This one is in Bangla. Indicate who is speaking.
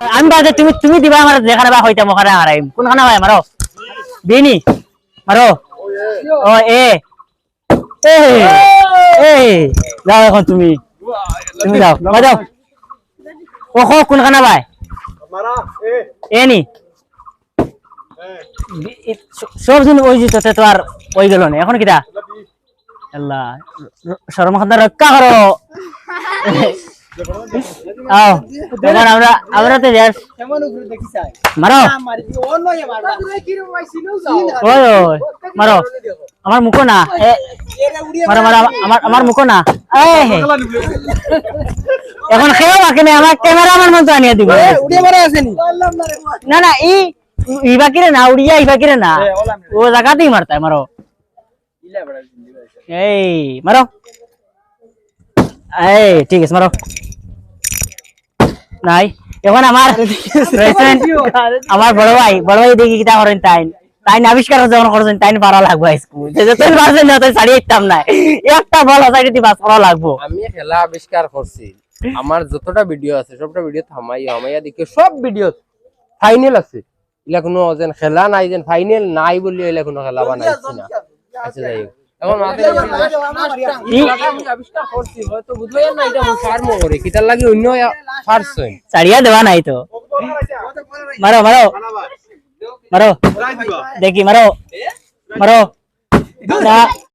Speaker 1: আমি বাদে তুমি তুমি দিবা আমার যেখানে বা হইতাম ওখানে হারাইম কোনখানে হয় মারো বিনি মারো ও এ। যাও এখন তুমি। তুমি যাও। ও কোনখানে ভাই এ নি। সব জন ওই যে তোতে তো আর ওই গেল না। এখন কিটা আল্লাহ শরম খান্দার রক্ষা করো আও এবার আমরা আমরা তো যাস মারো ওই ওই মারো আমার মুখো না এ, মারো মারো আমার আমার মুখো না এই হে। এখন খেয়েও বাকি নেই আমার ক্যামেরাম্যান মতো আনিয়ে দিব না না ই ই বাকিরে না উড়িয়া ই বাকিরে না ও জায়গাতেই মারতায় মারো এই মারো এই ঠিক আছে মারো নাই। এখন আমার আমার বড় ভাই বড় ভাই দেখি কিতা করেন তাই তাই আবিষ্কার যখন করছেন পারা লাগবো স্কুল পারছেন না তাই না একটা বল সাইডে দি বাস করা লাগবো।
Speaker 2: আমি খেলা আবিষ্কার করছি আমার যতটা ভিডিও আছে সবটা ভিডিও থামাই হামাইয়া দেখে সব ভিডিও ফাইনাল আছে। এলা কোনো যেন খেলা নাই যেন ফাইনাল নাই বলি এলা কোনো খেলা বানাইছি না। আচ্ছা যাই হোক।
Speaker 1: ছাড়িয়া দেওয়া নাই তো। মারো মারো। মারো। দেখি মারো। মারো।